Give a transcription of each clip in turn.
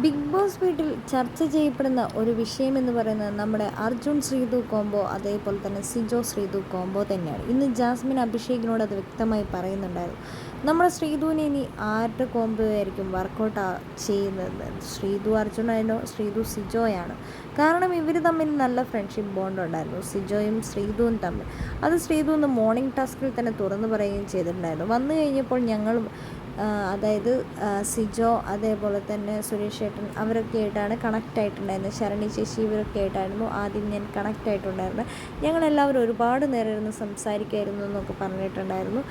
Big boss വീട്ടിൽ ചർച്ച ചെയ്യപ്പെടുന്ന ഒരു വിഷയം എന്ന് പറയുന്നത് നമ്മുടെ അർജുൻ ശ്രീതു കോംബോ അതേപോലെ തന്നെ സിജോ ശ്രീതു കോംബോ തന്നെയാണ്. ഇന്ന് ജാസ്മിൻ അഭിഷേകിനോട് അത് വ്യക്തമായി പറയുന്നുണ്ടായിരുന്നു. നമ്മുടെ ശ്രീതുവിനെ ഇനി ആരുടെ കോംബോ ആയിരിക്കും വർക്കൗട്ട് ചെയ്യുന്നത്? ശ്രീതു അർജുനായാലോ ശ്രീതു സിജോയാണ്. കാരണം ഇവർ തമ്മിൽ നല്ല ഫ്രണ്ട്ഷിപ്പ് ബോണ്ട് ഉണ്ടായിരുന്നു. സിജോയും ശ്രീതുവും തമ്മിൽ. അത് ശ്രീതു ഇന്ന് മോർണിംഗ് ടാസ്കിൽ തന്നെ തുറന്നു പറയുകയും ചെയ്തിട്ടുണ്ടായിരുന്നു. വന്നു കഴിഞ്ഞപ്പോൾ ഞങ്ങൾ അതായത് സിജോ അതേപോലെ തന്നെ സുരേഷ് ഏട്ടൻ അവരൊക്കെ ആയിട്ടാണ് കണക്റ്റ് ആയിട്ടുണ്ടായിരുന്നത്. ശരണി ചേച്ചി ഇവരൊക്കെ ആയിട്ടായിരുന്നു ആദ്യം ഞാൻ കണക്റ്റ് ആയിട്ടുണ്ടായിരുന്നത്. ഞങ്ങളെല്ലാവരും ഒരുപാട് നേരം ഇരുന്ന് സംസാരിക്കുമായിരുന്നു എന്നൊക്കെ പറഞ്ഞിട്ടുണ്ടായിരുന്നു.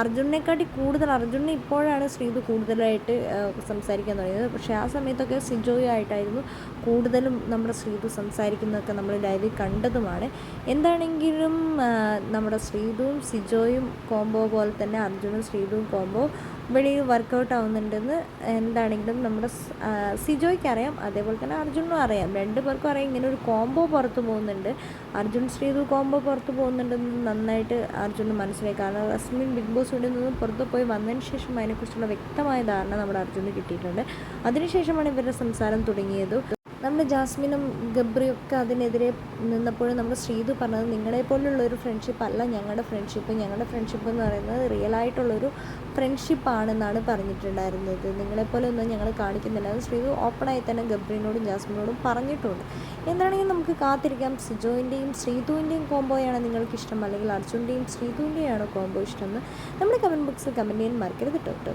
അർജുനെക്കാട്ടി കൂടുതൽ അർജുനെ ഇപ്പോഴാണ് ശ്രീതു കൂടുതലായിട്ട് സംസാരിക്കാൻ തുടങ്ങിയത്. പക്ഷേ ആ സമയത്തൊക്കെ സിജോയായിട്ടായിരുന്നു കൂടുതലും നമ്മുടെ ശ്രീതു സംസാരിക്കുന്നതൊക്കെ നമ്മൾ ലൈവിൽ കണ്ടതുമാണ്. എന്താണെങ്കിലും നമ്മുടെ ശ്രീതുവും സിജോയും കോംബോ പോലെ തന്നെ അർജുനും ശ്രീതുവും കോംബോ വഴി വർക്കൗട്ട് ആവുന്നുണ്ടെന്ന് എന്താണെങ്കിലും നമ്മുടെ സിജോയ്ക്ക് അറിയാം. അതേപോലെ തന്നെ അർജുനും അറിയാം. രണ്ട് പേർക്കും അറിയാം. ഇങ്ങനെ ഒരു കോംബോ പുറത്തു പോകുന്നുണ്ട്. അർജുൻ ശ്രീതു കോംബോ പുറത്തു പോകുന്നുണ്ടെന്ന് നന്നായിട്ട് അർജുന് മനസ്സിലായി. കാരണം അസ്മിൻ ബിഗ് ബോസ് ഇവിടെ നിന്ന് പുറത്ത് പോയി വന്നതിന് ശേഷം അതിനെക്കുറിച്ചുള്ള വ്യക്തമായ ധാരണ നമ്മുടെ അർജുന് കിട്ടിയിട്ടുണ്ട്. അതിനുശേഷമാണ് ഇവരുടെ സംസാരം തുടങ്ങിയത്. നമ്മുടെ ജാസ്മിനും ഗബ്രിയും ഒക്കെ അതിനെതിരെ നിന്നപ്പോഴും നമ്മുടെ ശ്രീതു പറഞ്ഞത് നിങ്ങളെ പോലുള്ള ഒരു ഫ്രണ്ട്ഷിപ്പ് അല്ല ഞങ്ങളുടെ ഫ്രണ്ട്ഷിപ്പ് ഞങ്ങളുടെ ഫ്രണ്ട്ഷിപ്പ് എന്ന് പറയുന്നത് റിയൽ ആയിട്ടുള്ളൊരു ഫ്രണ്ട്ഷിപ്പാണെന്നാണ് പറഞ്ഞിട്ടുണ്ടായിരുന്നത്. നിങ്ങളെപ്പോലെ ഒന്നും ഞങ്ങൾ കാണിക്കുന്നില്ല. അത് ശ്രീതു ഓപ്പണായി തന്നെ ഗബ്രിനോടും ജാസ്മിനോടും പറഞ്ഞിട്ടുണ്ട്. എന്താണെങ്കിലും നമുക്ക് കാത്തിരിക്കാം. സിജോയിന്റെയും ശ്രീതുവിന്റെയും കോംബോയാണ് നിങ്ങൾക്ക് ഇഷ്ടം. അല്ലെങ്കിൽ അർജുന്റെയും ശ്രീതുവിന്റെയാണോ കോംബോ ഇഷ്ടം എന്ന് നമ്മുടെ കമന്റ് ബോക്സിൽ കമന്റ് ചെയ്യാൻ മറക്കരുത്. കേട്ടോ